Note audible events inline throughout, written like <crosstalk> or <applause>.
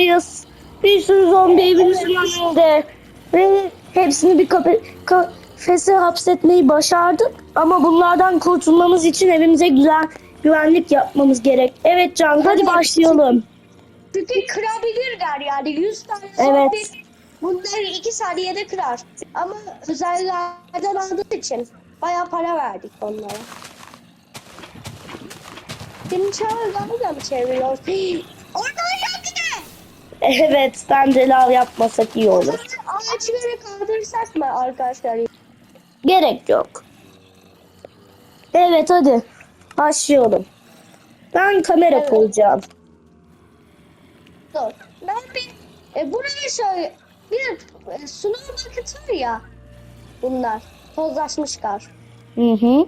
durumdayız. Bir sürü zombi evimizin önünde. Ve hepsini bir kafe, kafese hapsetmeyi başardık. Ama bunlardan kurtulmamız için evimize güzel güvenlik yapmamız gerek. Evet Can hadi başlayalım. Çünkü kırabilirler yani 100 tane Evet. zombi bunları 2 saniyede kırar. Ama özellerden aldığı için bayağı para verdik onlara. Şimdi çağırganı da mı çeviriyoruz? <gasps> Oradan! Evet bence lav yapmasak iyi olur. Ağaçları kaldırsak mı arkadaşlar? Gerek yok. Evet hadi başlayalım. Ben kamera Evet. koyacağım. Dur. Ben bir e, buraya şöyle bir e, sunum var ya bunlar tozlaşmış kar. Hı hı.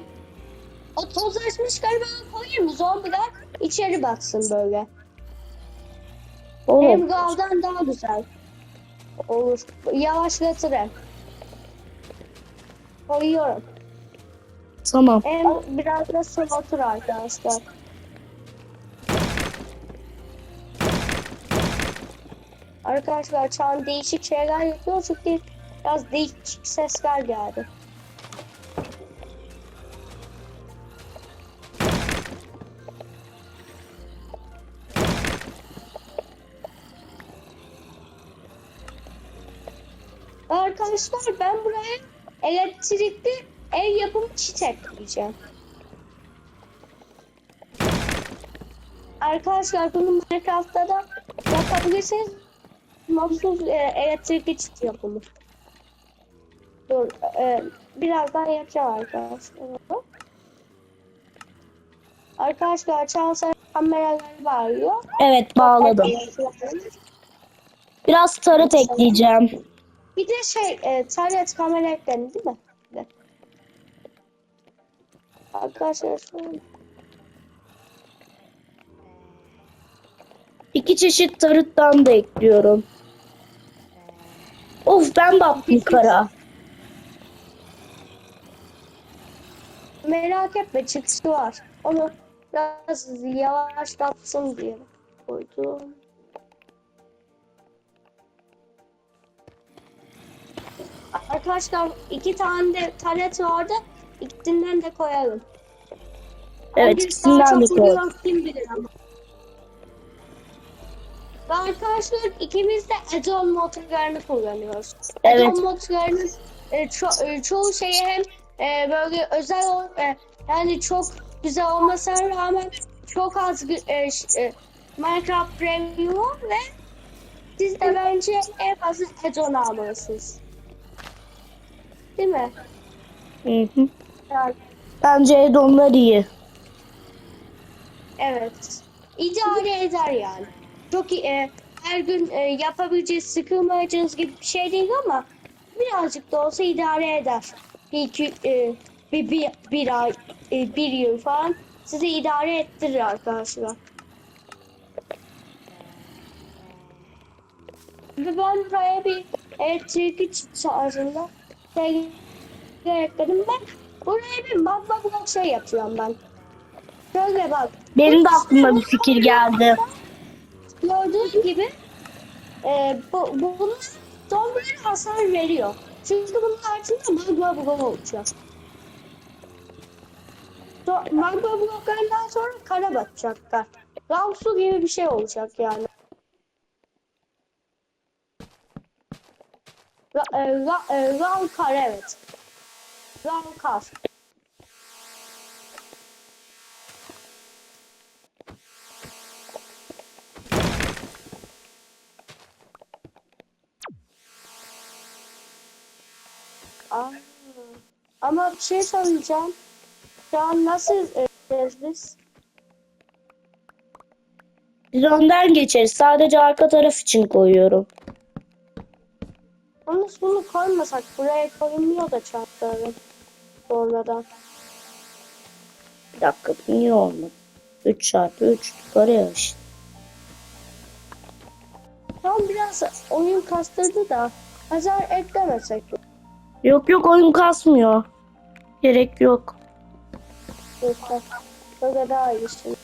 O tozlaşmış karı ben koyayım zombiler içeri batsın böyle. Olur. Hem gavdan daha güzel. Olur. Yavaşlatır hem. Koyuyorum. Tamam. Hem biraz da soğutur arkadaşlar. Arkadaşlar şu an değişik şeyler yapıyor çünkü biraz değişik sesler geldi. Arkadaşlar ben buraya elektrikli ev yapımı çit ekleyeceğim. Arkadaşlar bunu Minecraft'ta da yapabilirsiniz. Mahsus e, elektrikli çit yapımı. Dur, e, birazdan yapacağım arkadaşlar. Arkadaşlar Çağatay kameraları bağlıyor. Evet bağladım. Biraz tarot ekleyeceğim. Bir de şey, e, taret kamera eklendi değil mi? De. Arkadaşlar şöyle. İki çeşit tarıttan da ekliyorum. Of ben baktım kara. Merak etme çıkışı var. Onu biraz yavaşlatsın diye koydum. Arkadaşlar iki tane de taret vardı. İkisinden de koyalım. Evet ikisinden de çok koy. vuruyor kim bilir ama. Ve arkadaşlar ikimiz de Edon motorlarını kullanıyoruz. Evet. Edon motorlarının e, ço- e, çoğu şeyi hem e, böyle özel e, yani çok güzel olmasına rağmen çok az e, e, Minecraft Premium ve siz de bence en fazla Edon almalısınız. Değil mi? Hı hı. Yani, Bence Edonlar iyi. Evet. İdare eder yani. Çok iyi. e, her gün e, yapabileceğiz, sıkılmayacağız gibi bir şey değil ama birazcık da olsa idare eder. Bir, iki, e, bir, bir, bir ay, e, bir yıl falan sizi idare ettirir arkadaşlar. Ve ben buraya bir elektrikli çift tarzında şey ekledim. Ben buraya bir magma blok şey yapıyorum ben. Şöyle bak. Benim de aklıma bir fikir geldi. Gördüğün gibi e, bu, bu, bunun zombilere hasar veriyor. Çünkü bunun altında magma bloğu olacak. So, magma bloklarından sonra kara batacaklar. Lav su gibi bir şey olacak yani. Ra, e, ra, e, rav kar evet. Rav kar. Aa, ama bir şey soracağım. Şu an nasıl edeceğiz biz? Biz önden geçeriz. Sadece arka taraf için koyuyorum. Yalnız bunu koymasak buraya koyulmuyor da çarpları. Sonradan. Bir dakika niye olmadı? 3 çarpı 3 yukarıya işte. Tam biraz oyun kastırdı da hasar eklemesek. Yok yok oyun kasmıyor. Gerek yok. Yeter. Böyle daha iyi şimdi.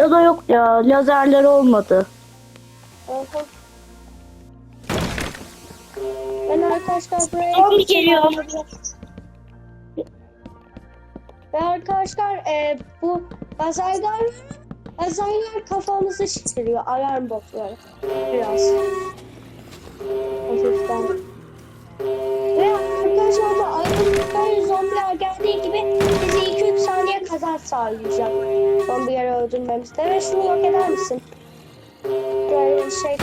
Ya da yok ya lazerler olmadı. Oha. Ben arkadaşlar buraya... Zombi geliyor. Ve arkadaşlar e, bu lazerler lazerler kafamızı şişiriyor alarm botları biraz. Hafiften. Ve arkadaşlar bu alarm botları zombiler geldiği gibi bizi 2-3 saniye kadar sağlayacak. Zombileri öldürmemizde. Ve şunu yok eder misin? Böyle bir şey.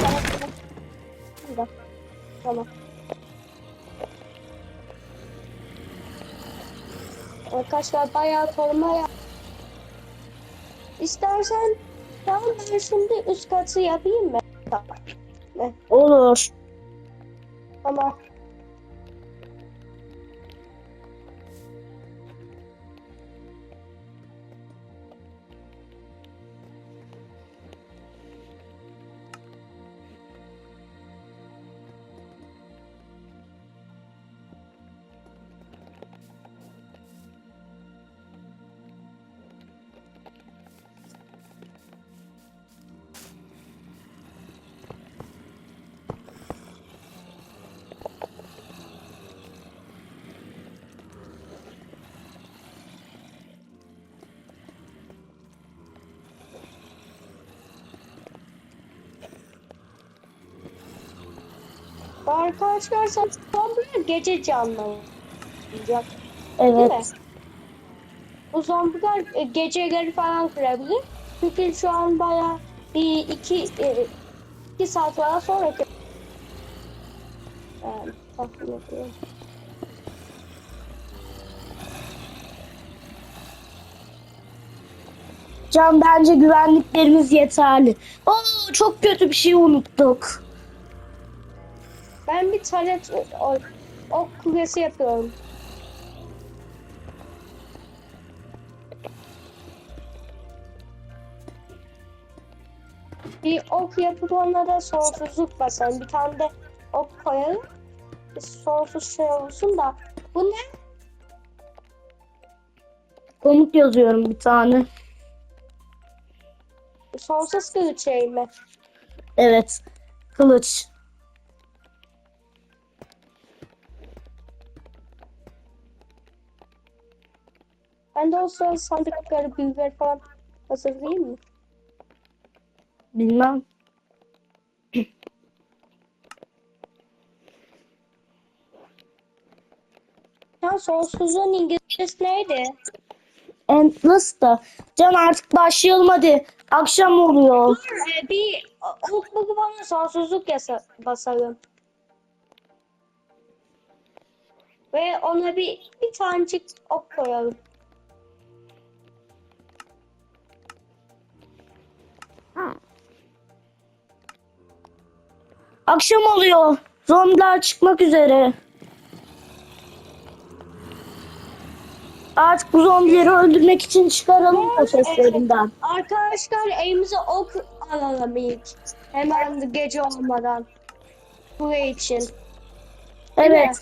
Burada. Tamam. Arkadaşlar bayağı koruma yap. İstersen tamam ben şimdi üst katı yapayım mı? Tamam. Ne? Olur. Tamam. Arkadaşlar zombiler gece canlanacak. Evet. Bu zombiler e, geceleri falan kırabilir. Çünkü şu an bayağı bir iki, e, iki saat falan sonra yani, tahmin ediyorum. Can bence güvenliklerimiz yeterli. Oo çok kötü bir şey unuttuk. Ben bir taret e, o, ok kulesi yapıyorum. Bir ok yapıp ona da sonsuzluk basalım. Bir tane de ok koyalım. Bir sonsuz şey olsun da. Bu ne? Komut yazıyorum bir tane. Sonsuz kılıç şey mi? Evet. Kılıç. Ben de o sırada sandıkları, büyüleri falan hazırlayayım mı? Bilmem. Ya sonsuzluğun İngilizcesi neydi? Endless da. Can artık başlayalım hadi. Akşam oluyor. Ee, bir ok bulup bana sonsuzluk yasa basalım. Ve ona bir bir tanecik ok koyalım. Akşam oluyor. Zombiler çıkmak üzere. Artık bu zombileri öldürmek için çıkaralım kafeslerinden. Arkadaşlar elimize ok alalım ilk. Hemen gece olmadan. Buraya için. Evet.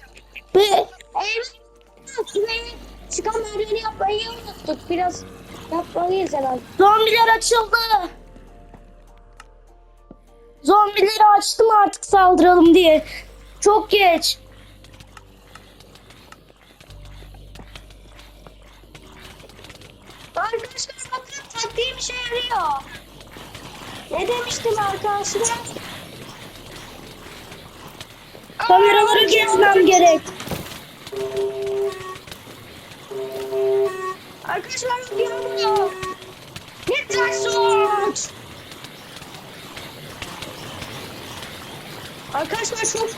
Ve Elimize çıkan merdiveni yapmayı unuttuk. Biraz yapmalıyız hemen. zombiler açıldı. Zombileri açtım artık saldıralım diye. Çok geç. Arkadaşlar bakın taktiğim işe yarıyor. Ne demiştim arkadaşlar? Kameraları gezmem gerek. Arkadaşlar yanıyor. Arkadaşlar çok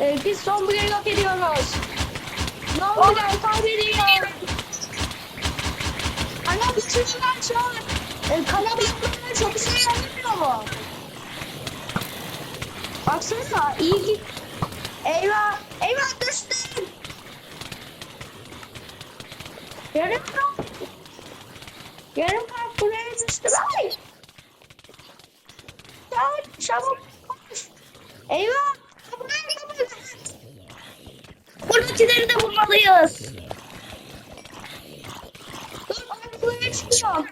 e, biz zombileri yok ediyoruz. Zombiler kaybediyor. Ana bütünler şu an e, kalabalıklarına çok işe yaramıyor mu? Baksana iyi git. Eyvah! Eyvah düştüm! Yarım kalp. Yarım kalp buraya düştü. Ay! Çabuk çabuk. Eyvah! Kapıdan kapıdan. Buradakileri de bulmalıyız. Dur ben buraya çıkıyorum.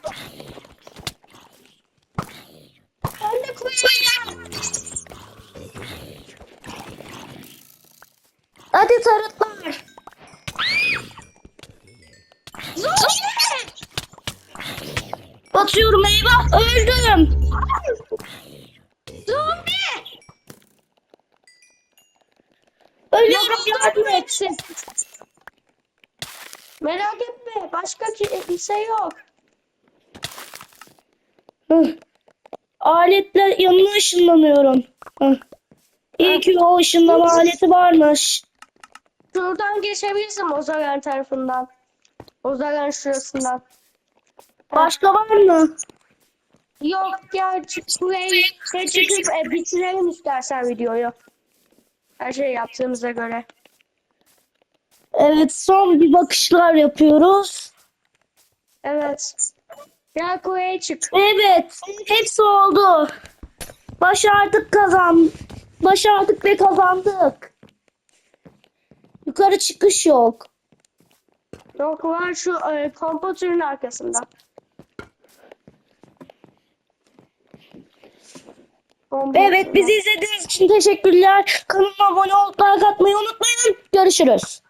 Hadi tarıtlar. Batıyorum eyvah öldüm. Zombi! Ölüyorum yardım et. hepsi. Merak etme. Başka ki- bir şey yok. Hıh. Aletle yanına ışınlanıyorum. İyi ki o ışınlama aleti varmış. Şuradan geçebilirsin Ozagan tarafından. Ozagan şurasından. Başka var mı? Yok ya çık buraya çıkıp e, bitirelim istersen videoyu. Her şey yaptığımıza göre. Evet son bir bakışlar yapıyoruz. Evet. Gel kuleye çık. Evet hepsi oldu. Başardık kazan. Başardık ve kazandık. Yukarı çıkış yok. Yok var şu e, kompotörün arkasında. Bomba. Evet bizi izlediğiniz için teşekkürler. Kanalıma abone olup like atmayı unutmayın. Görüşürüz.